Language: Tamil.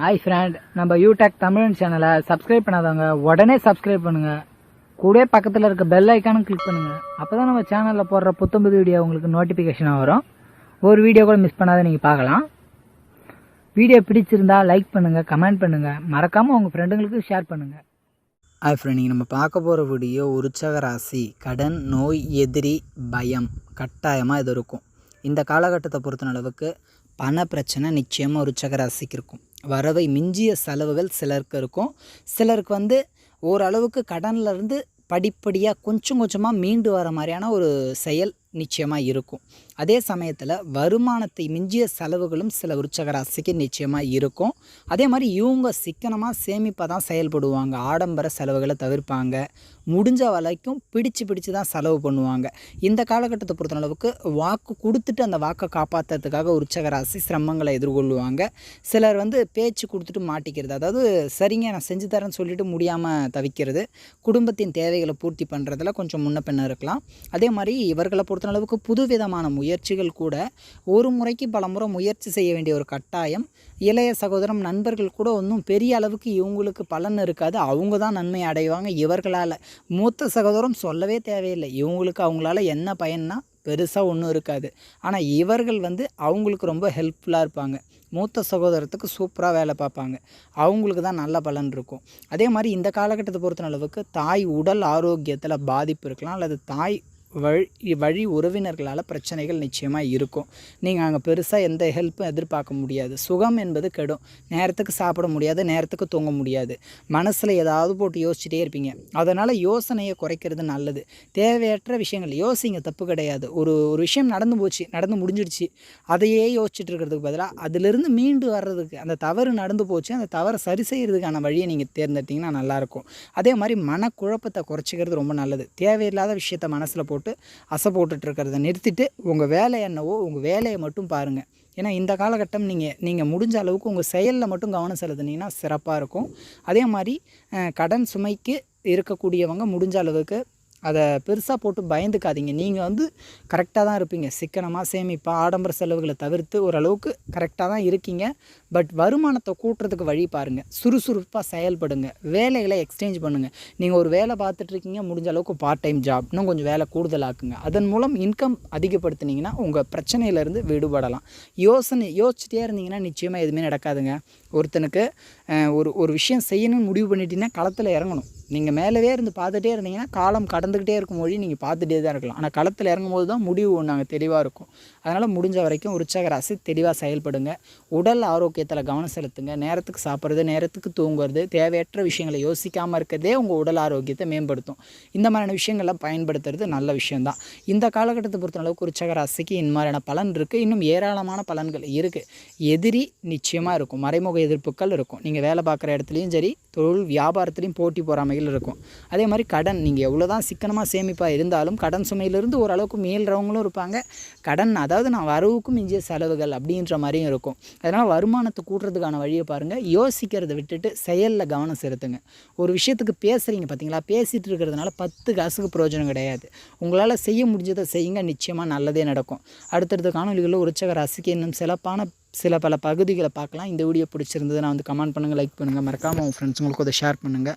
ஹாய் ஃப்ரெண்ட் நம்ம யூடெக் தமிழ் சேனலை சப்ஸ்கிரைப் பண்ணாதவங்க உடனே சப்ஸ்கிரைப் பண்ணுங்க. கூட பக்கத்தில் இருக்க பெல் ஐக்கானும் கிளிக் பண்ணுங்க. அப்பதான் நம்ம சேனலில் போடுற புத்தம்புது வீடியோ உங்களுக்கு நோட்டிஃபிகேஷனாக வரும். ஒரு வீடியோ கூட மிஸ் பண்ணாத நீங்கள் பார்க்கலாம். வீடியோ பிடிச்சிருந்தா லைக் பண்ணுங்கள் கமெண்ட் பண்ணுங்கள் மறக்காமல் உங்கள் ஃப்ரெண்டுங்களுக்கு ஷேர் பண்ணுங்கள் ஹாய் ஃப்ரெண்ட் நீங்கள் நம்ம பார்க்க போகிற வீடியோ உற்சக ராசி கடன் நோய் எதிரி பயம் கட்டாயமாக இது இருக்கும். இந்த காலகட்டத்தை பொறுத்தன அளவுக்கு பண பிரச்சனை நிச்சயமாக உற்சக ராசிக்கு இருக்கும். வரவை மிஞ்சிய செலவுகள் சிலருக்கு இருக்கும். சிலருக்கு வந்து ஓரளவுக்கு கடன்லேருந்து படிப்படியாக கொஞ்சம் கொஞ்சமாக மீண்டு வர மாதிரியான ஒரு செயல் நிச்சயமாக இருக்கும். அதே சமயத்தில் வருமானத்தை மிஞ்சிய செலவுகளும் சில உற்சக ராசிக்கு நிச்சயமாக இருக்கும். அதே மாதிரி இவங்க சிக்கனமாக சேமிப்பாக தான் செயல்படுவாங்க. ஆடம்பர செலவுகளை தவிர்ப்பாங்க. முடிஞ்ச வரைக்கும் பிடிச்சு பிடிச்சு தான் செலவு பண்ணுவாங்க. இந்த காலகட்டத்தை பொறுத்தளவுக்கு வாக்கு கொடுத்துட்டு அந்த வாக்கை காப்பாற்றுறதுக்காக உற்சக ராசி சிரமங்களை எதிர்கொள்ளுவாங்க. சிலர் வந்து பேச்சு கொடுத்துட்டு மாட்டிக்கிறது. அதாவது சரிங்க நான் செஞ்சு தரேன்னு சொல்லிட்டு முடியாமல் தவிக்கிறது. குடும்பத்தின் தேவைகளை பூர்த்தி பண்ணுறதுல கொஞ்சம் முன்ன பின்ன இருக்கலாம். அதே மாதிரி இவர்களை பொறுத்த அளவுக்கு புதுவிதமான முயற்சிகள் கூட ஒரு முறைக்கு பல முறை முயற்சி செய்ய வேண்டிய ஒரு கட்டாயம். இளைய சகோதரம் நண்பர்கள் கூட ஒன்றும் பெரிய அளவுக்கு இவங்களுக்கு பலன் இருக்காது. அவங்க தான் நன்மை அடைவாங்க. இவர்களால் மூத்த சகோதரம் சொல்லவே தேவையில்லை. இவங்களுக்கு அவங்களால என்ன பயன்னா பெருசாக ஒன்றும் இருக்காது. ஆனால் இவர்கள் வந்து அவங்களுக்கு ரொம்ப ஹெல்ப்ஃபுல்லாக இருப்பாங்க. மூத்த சகோதரத்துக்கு சூப்பராக வேலை பார்ப்பாங்க. அவங்களுக்கு தான் நல்ல பலன் இருக்கும். அதே மாதிரி இந்த காலகட்டத்தை பொறுத்த அளவுக்கு தாய் உடல் ஆரோக்கியத்தில் பாதிப்பு இருக்கலாம். அல்லது தாய் வழி வழி உறவினர்களால் பிரச்சனைகள் நிச்சயமாக இருக்கும். நீங்கள் அங்கே பெருசாக எந்த ஹெல்ப்பும் எதிர்பார்க்க முடியாது. சுகம் என்பது கெடும். நேரத்துக்கு சாப்பிட முடியாது நேரத்துக்கு தூங்க முடியாது. மனசில் ஏதாவது போட்டு யோசிச்சுட்டே இருப்பீங்க. அதனால் யோசனையை குறைக்கிறது நல்லது. தேவையற்ற விஷயங்கள் யோசிங்க தப்பு கிடையாது. ஒரு ஒரு விஷயம் நடந்து போச்சு நடந்து முடிஞ்சிடுச்சு. அதையே யோசிச்சுட்டு இருக்கிறதுக்கு பதிலாக அதிலிருந்து மீண்டு வர்றதுக்கு அந்த தவறு நடந்து போச்சு அந்த தவறை சரி செய்கிறதுக்கான வழியை நீங்கள் தேர்ந்தெடுத்தீங்கன்னா நல்லாயிருக்கும் அதே மாதிரி மனக்குழப்பத்தை குறைச்சிக்கிறது ரொம்ப நல்லது. தேவையில்லாத விஷயத்த மனசில் போட்டு அசை போட்டுட்டு இருக்கிறத நிறுத்திட்டு உங்கள் வேலை என்னவோ உங்கள் வேலையை மட்டும் பாருங்கள் ஏன்னா இந்த காலகட்டம் நீங்கள் நீங்கள் முடிஞ்ச அளவுக்கு உங்கள் செயலில் மட்டும் கவனம் செலுத்துனீங்கன்னா சிறப்பாக இருக்கும். அதே மாதிரி கடன் சுமைக்கு இருக்கக்கூடியவங்க முடிஞ்ச அளவுக்கு அதை பெருசாக போட்டு பயந்துக்காதீங்க. நீங்கள் வந்து கரெக்டாக தான் இருப்பீங்க. சிக்கனமாக சேமிப்பாக ஆடம்பர செலவுகளை தவிர்த்து ஓரளவுக்கு கரெக்டாக தான் இருக்கீங்க. பட் வருமானத்தை கூட்டுறதுக்கு வழி பாருங்கள் சுறுசுறுப்பாக செயல்படுங்க. வேலைகளை எக்ஸ்சேஞ்ச் பண்ணுங்கள் நீங்கள் ஒரு வேலை பார்த்துட்ருக்கீங்க முடிஞ்ச அளவுக்கு பார்ட் டைம் ஜாப் இன்னும் கொஞ்சம் வேலை கூடுதலாக்குங்க. அதன் மூலம் இன்கம் அதிகப்படுத்துனீங்கன்னா உங்கள் பிரச்சனையிலேருந்து விடுபடலாம். யோசனை யோசிச்சுட்டே இருந்தீங்கன்னா நிச்சயமாக எதுவுமே நடக்காதுங்க. ஒருத்தனுக்கு ஒரு ஒரு விஷயம் செய்யணும்னு முடிவு பண்ணிட்டீங்கன்னா களத்தில் இறங்கணும். நீங்கள் மேலவே இருந்து பார்த்துட்டே இருந்தீங்கன்னா காலம் கடந்துக்கிட்டே இருக்கும் மொழி நீங்கள் பார்த்துட்டே தான் இருக்கலாம். ஆனால் களத்தில் இறங்கும் போது தான் முடிவு ஒன்று தெளிவாக இருக்கும். அதனால் முடிஞ்ச வரைக்கும் உற்சாக ராசி தெளிவாக செயல்படுங்க. உடல் ஆரோக்கியத்தில் கவனம் செலுத்துங்க. நேரத்துக்கு சாப்பிட்றது நேரத்துக்கு தூங்குறது தேவையற்ற விஷயங்களை யோசிக்காமல் இருக்கிறதே உங்கள் உடல் ஆரோக்கியத்தை மேம்படுத்தும். இந்த மாதிரியான விஷயங்கள்லாம் பயன்படுத்துறது நல்ல விஷயம்தான். இந்த காலகட்டத்தை பொறுத்த அளவுக்கு உற்சாக ராசிக்கு இந்த மாதிரியான பலன் இருக்குது இன்னும் ஏராளமான பலன்கள் இருக்குது எதிரி நிச்சயமாக இருக்கும். மறைமுக எதிர்ப்புகள் இருக்கும். நீங்கள் வேலை பார்க்குற இடத்துலையும் சரி தொழில் வியாபாரத்துலேயும் போட்டி வகையில் இருக்கும். அதே மாதிரி கடன் நீங்கள் எவ்வளோ தான் சிக்கனமாக சேமிப்பாக இருந்தாலும் கடன் சுமையிலிருந்து ஓரளவுக்கு மீள்றவங்களும் இருப்பாங்க. கடன் அதாவது நான் வரவுக்கும் மிஞ்சிய செலவுகள் அப்படின்ற மாதிரியும் இருக்கும். அதனால் வருமானத்தை கூட்டுறதுக்கான வழியை பாருங்கள் யோசிக்கிறத விட்டுட்டு செயலில் கவனம் செலுத்துங்க. ஒரு விஷயத்துக்கு பேசுகிறீங்க பார்த்தீங்களா பேசிகிட்டு இருக்கிறதுனால பத்து காசுக்கு பிரயோஜனம் கிடையாது. உங்களால் செய்ய முடிஞ்சதை செய்யுங்க. நிச்சயமாக நல்லதே நடக்கும். அடுத்தடுத்த காணொலிகளில் உற்சக ராசிக்கு இன்னும் சிறப்பான சில பல பகுதிகளை பார்க்கலாம். இந்த வீடியோ பிடிச்சிருந்ததுன்னா வந்து கமெண்ட் பண்ணுங்கள் லைக் பண்ணுங்கள் மறக்காமல் உங்கள் ஃப்ரெண்ட்ஸுங்களுக்கு அதை ஷேர் பண்ணுங்கள்